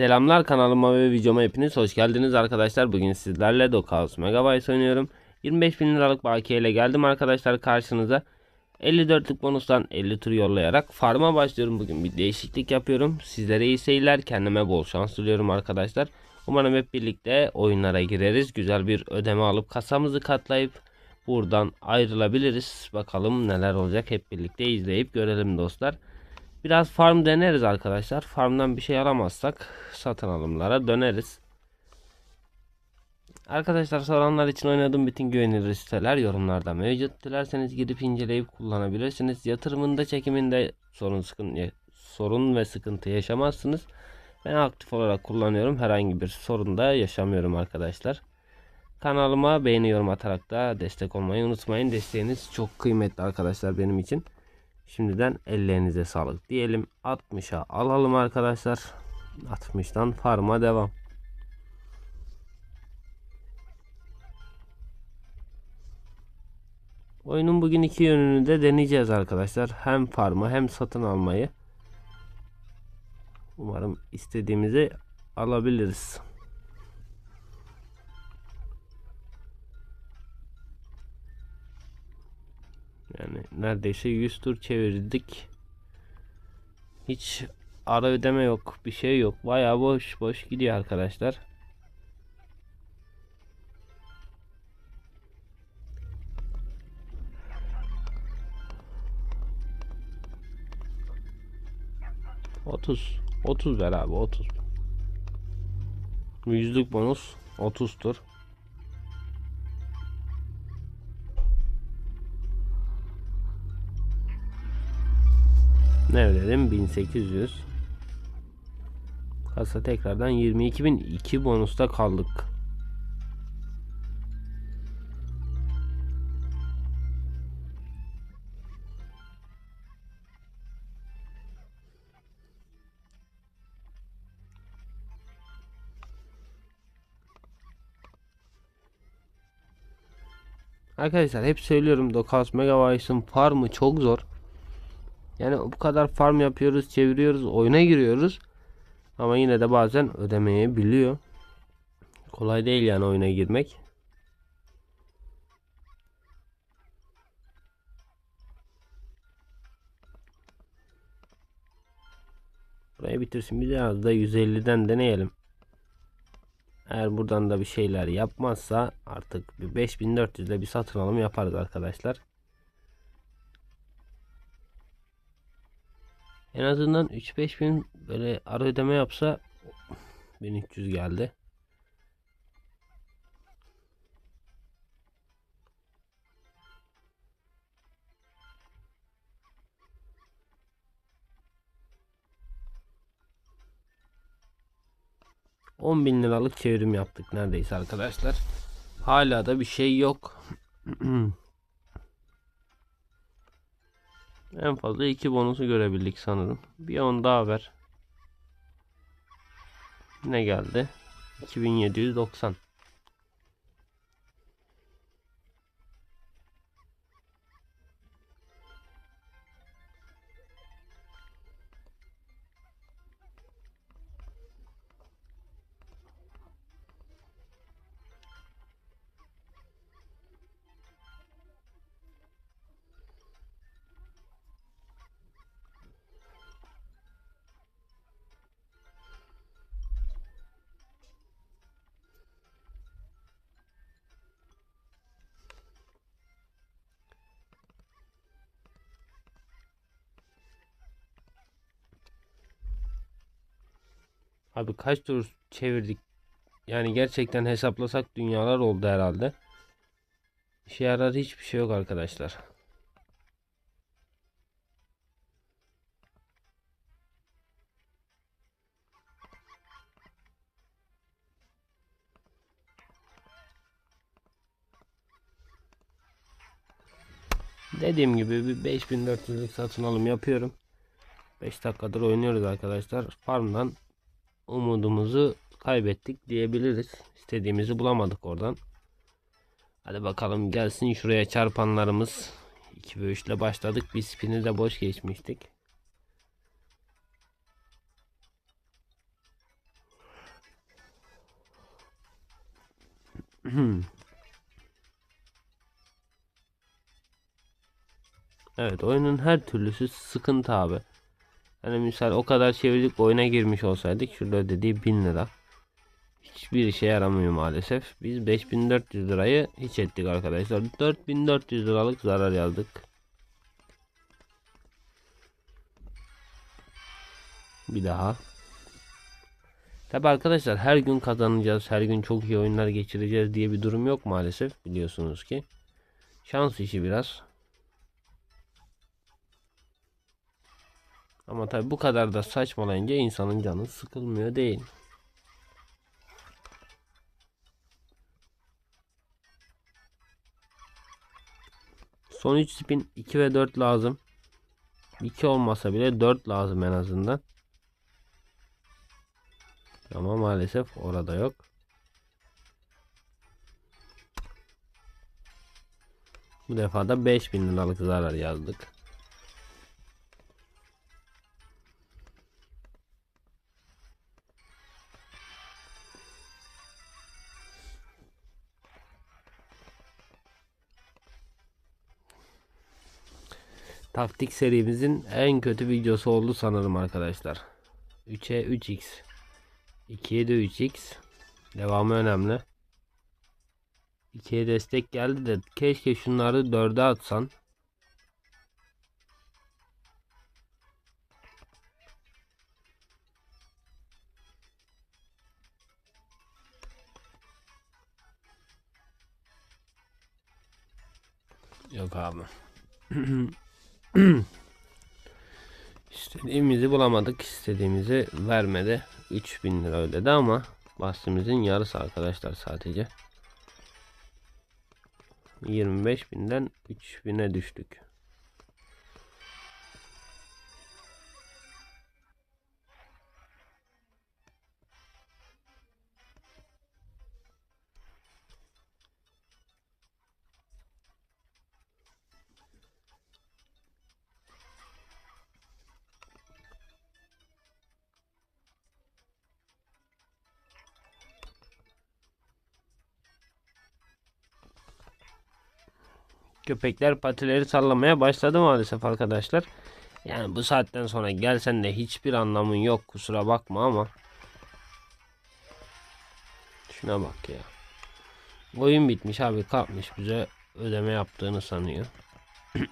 Selamlar kanalıma ve videoma hepiniz hoş geldiniz arkadaşlar. Bugün sizlerle Dokaos Megabytes oynuyorum. 25 bin liralık bakiye ile geldim arkadaşlar karşınıza. 54'lük bonustan 50 tur yollayarak farma başlıyorum. Bugün bir değişiklik yapıyorum. Sizlere iyi seyirler. Kendime bol şans diliyorum arkadaşlar. Umarım hep birlikte oyunlara gireriz. Güzel bir ödeme alıp kasamızı katlayıp buradan ayrılabiliriz. Bakalım neler olacak hep birlikte izleyip görelim dostlar. Biraz farm deneriz arkadaşlar. Farmdan bir şey alamazsak satın alımlara döneriz. Arkadaşlar soranlar için oynadığım bütün güvenilir siteler yorumlarda mevcut. Dilerseniz gidip inceleyip kullanabilirsiniz. Yatırımında çekiminde sorun sıkıntı sorun ve sıkıntı yaşamazsınız. Ben aktif olarak kullanıyorum. Herhangi bir sorun da yaşamıyorum arkadaşlar. Kanalıma beğeni yorum atarak da destek olmayı unutmayın. Desteğiniz çok kıymetli arkadaşlar benim için. Şimdiden ellerinize sağlık diyelim. 60'a alalım arkadaşlar. 60'tan farma devam. Oyunun bugün iki yönünü de deneyeceğiz arkadaşlar. Hem farmı hem satın almayı. Umarım istediğimizi alabiliriz. Yani neredeyse 100 tur çevirdik. Hiç ara ödeme yok. Bir şey yok. Bayağı boş boş gidiyor arkadaşlar. Otuz. Otuz ver abi otuz. Yüzlük bonus 30 Ne ödedim? 1800. Kasa tekrardan 22.002 bonusta kaldık. Arkadaşlar hep söylüyorum Dokas Megabytes'ın farmı çok zor. Yani bu kadar farm yapıyoruz, çeviriyoruz, oyuna giriyoruz. Ama yine de bazen ödemeyebiliyor. Kolay değil yani oyuna girmek. Burayı bitirsin. Biraz da 150'den deneyelim. Eğer buradan da bir şeyler yapmazsa artık bir 5400'de bir satın alım yaparız arkadaşlar. En azından 3-5 bin böyle ara ödeme yapsa 1300 geldi. On bin liralık çevrim yaptık neredeyse arkadaşlar. Hala da bir şey yok. En fazla iki bonusu görebildik sanırım. Bir on daha ver. Ne geldi? 2790. Abi kaç tur çevirdik? Yani gerçekten hesaplasak dünyalar oldu herhalde. İşe yarar hiçbir şey yok arkadaşlar. Dediğim gibi bir 5400'lük satın alım yapıyorum. 5 dakikadır oynuyoruz arkadaşlar. Farmdan umudumuzu kaybettik diyebiliriz. İstediğimizi bulamadık oradan. Hadi bakalım gelsin şuraya çarpanlarımız. 2 ve 3 ile başladık. Bir spini de boş geçmiştik. evet oyunun her türlüsü sıkıntı abi. Hani misal o kadar çevirdik oyuna girmiş olsaydık şurada ödediği 1000 lira. Hiçbir işe yaramıyor maalesef. Biz 5400 lirayı hiç ettik arkadaşlar. 4400 liralık zarar yazdık. Bir daha. Tabi arkadaşlar her gün kazanacağız, her gün çok iyi oyunlar geçireceğiz diye bir durum yok maalesef biliyorsunuz ki. Şans işi biraz. Ama tabi bu kadar da saçmalayınca insanın canı sıkılmıyor değil. Son 3 spin 2 ve 4 lazım. 2 olmasa bile 4 lazım en azından. Ama maalesef orada yok. Bu defa da 5000 liralık zarar yazdık. Taktik serimizin en kötü videosu oldu sanırım arkadaşlar. 3'e 3x. 2'ye de 3x. Devamı önemli. 2'ye destek geldi de keşke şunları 4'e atsan. Yok abi. İstediğimizi bulamadık. istediğimizi vermedi. 3000 lira ödedi ama bahsimizin yarısı arkadaşlar sadece. 25.000'den 3000'e düştük. Köpekler patileri sallamaya başladı maalesef arkadaşlar. Yani bu saatten sonra gelsen de hiçbir anlamın yok kusura bakma ama. Şuna bak ya. Oyun bitmiş abi kalkmış bize ödeme yaptığını sanıyor.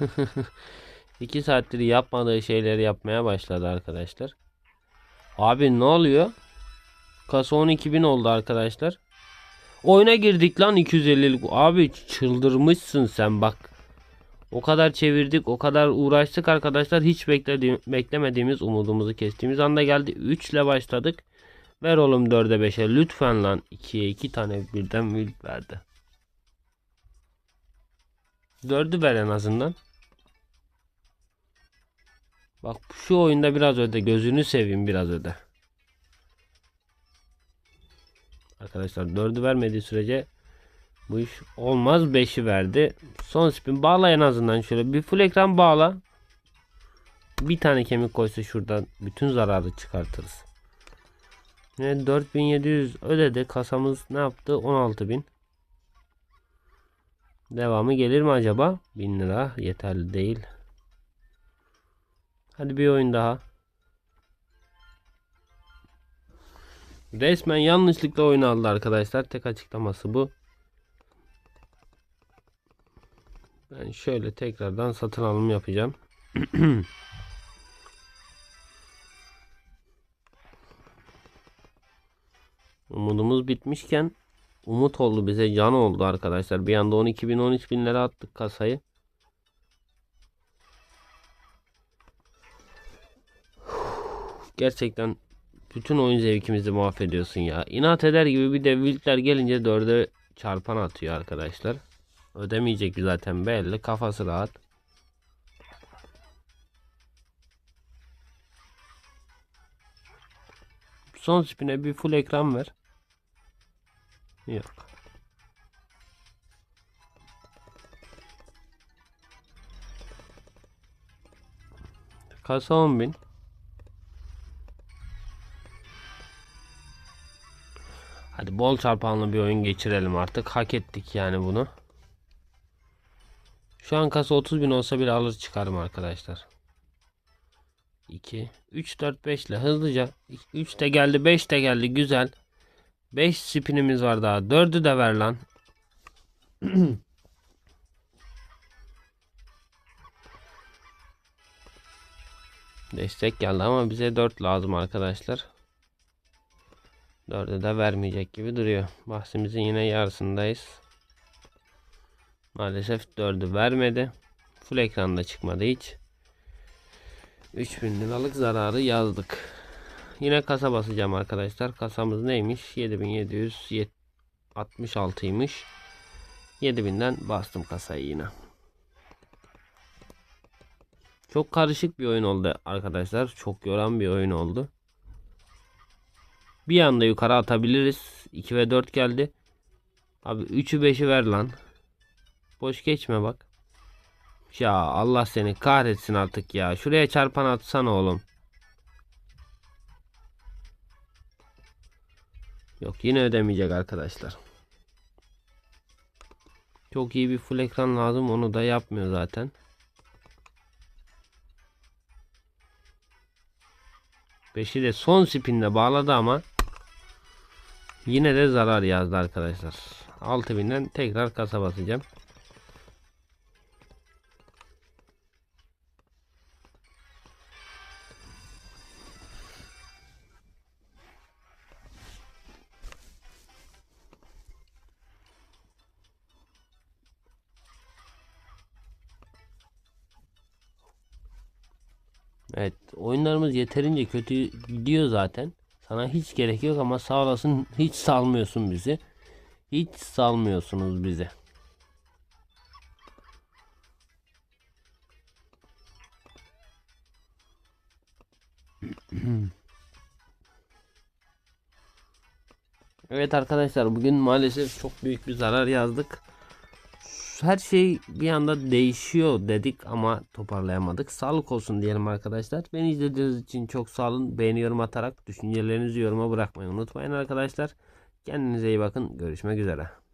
İki saattir yapmadığı şeyleri yapmaya başladı arkadaşlar. Abi ne oluyor? Kasa 12.000 oldu arkadaşlar. Oyuna girdik lan 250'lik. Abi çıldırmışsın sen bak. O kadar çevirdik, o kadar uğraştık arkadaşlar. Hiç beklediğim, beklemediğimiz, umudumuzu kestiğimiz anda geldi. 3 ile başladık. Ver oğlum 4'e 5'e lütfen lan. 2'ye 2 tane birden büyük verdi. 4'ü ver en azından. Bak şu oyunda biraz öde. Gözünü seveyim biraz öde. Arkadaşlar 4'ü vermediği sürece bu iş olmaz. 5'i verdi. Son spin bağla en azından şöyle. Bir full ekran bağla. Bir tane kemik koysa şuradan bütün zararı çıkartırız. Ne 4700 ödedi. Kasamız ne yaptı? 16000. Devamı gelir mi acaba? 1000 lira yeterli değil. Hadi bir oyun daha. Resmen yanlışlıkla oyun aldı arkadaşlar. Tek açıklaması bu. Ben şöyle tekrardan satın alım yapacağım. Umudumuz bitmişken umut oldu bize can oldu arkadaşlar. Bir anda 12 bin 13 bin lira attık kasayı. Gerçekten bütün oyun zevkimizi mahvediyorsun ya. İnat eder gibi bir de Wiltler gelince dörde çarpan atıyor arkadaşlar. Ödemeyecek zaten belli. Kafası rahat. Son spine bir full ekran ver. Yok. Kasa 10.000. Hadi bol çarpanlı bir oyun geçirelim artık. Hak ettik yani bunu. Şu an kasa 30.000 olsa bile alır çıkarım arkadaşlar. 2 3 4 5 ile hızlıca 3 de geldi 5 de geldi güzel. 5 spinimiz var daha. 4'ü de ver lan. Destek geldi ama bize 4 lazım arkadaşlar. 4'ü de vermeyecek gibi duruyor. Bahsimizin yine yarısındayız. Maalesef 4'ü vermedi. Full ekranda çıkmadı hiç. 3000 liralık zararı yazdık. Yine kasa basacağım arkadaşlar. Kasamız neymiş? 7766'ymış. 7000'den bastım kasayı yine. Çok karışık bir oyun oldu arkadaşlar. Çok yoran bir oyun oldu. Bir anda yukarı atabiliriz. 2 ve 4 geldi. Abi 3'ü 5'i ver lan. Boş geçme bak. Ya Allah seni kahretsin artık ya. Şuraya çarpan atsana oğlum. Yok yine ödemeyecek arkadaşlar. Çok iyi bir full ekran lazım. Onu da yapmıyor zaten. Beşi de son spinle bağladı ama yine de zarar yazdı arkadaşlar. 6000'den tekrar kasa basacağım. Evet oyunlarımız yeterince kötü gidiyor zaten. Sana hiç gerek yok ama sağ olasın hiç salmıyorsun bizi. Hiç salmıyorsunuz bizi. Evet arkadaşlar bugün maalesef çok büyük bir zarar yazdık. Her şey bir anda değişiyor dedik ama toparlayamadık. Sağlık olsun diyelim arkadaşlar. Beni izlediğiniz için çok sağ olun. Beğeni yorum atarak düşüncelerinizi yoruma bırakmayı unutmayın arkadaşlar. Kendinize iyi bakın. Görüşmek üzere.